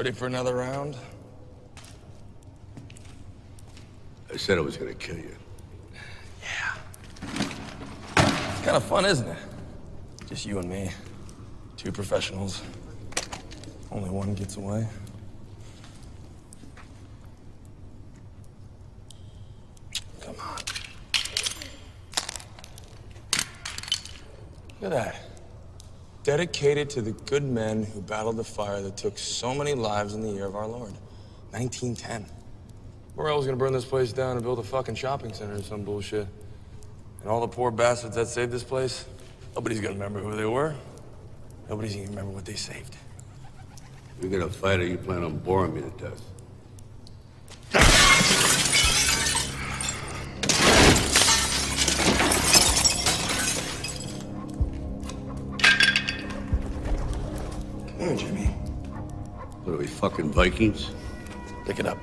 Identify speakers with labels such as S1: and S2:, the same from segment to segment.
S1: Ready for another round?
S2: I said I was gonna kill you. Yeah.
S1: It's kind of fun, isn't it? Just you and me. Two professionals. Only one gets away. Come on. Look at that. Dedicated to the good men who battled the fire that took so many lives in the year of our Lord. 1910. We're always gonna burn this place down and build a fucking shopping center or some bullshit. And all the poor bastards that saved this place, nobody's gonna remember who they were. Nobody's gonna remember what they saved.
S2: You're gonna fight or you plan on boring me to death?
S1: Here, Jimmy.
S2: What are we, fucking Vikings?
S1: Pick it up.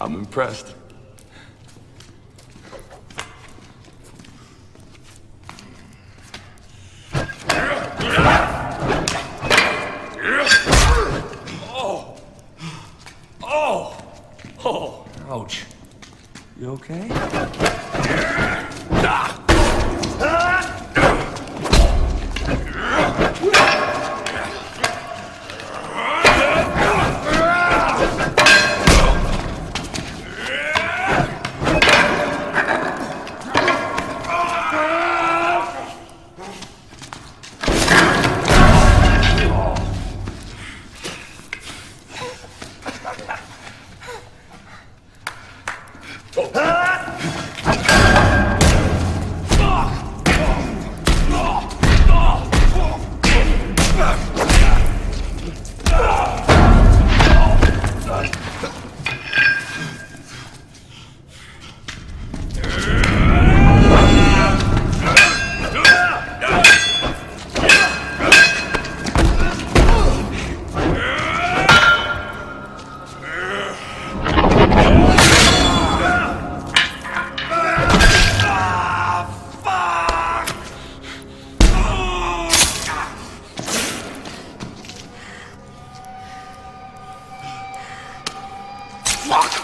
S1: I'm impressed. Oh! Oh! Oh! Ouch. You okay? Ah! Fuck!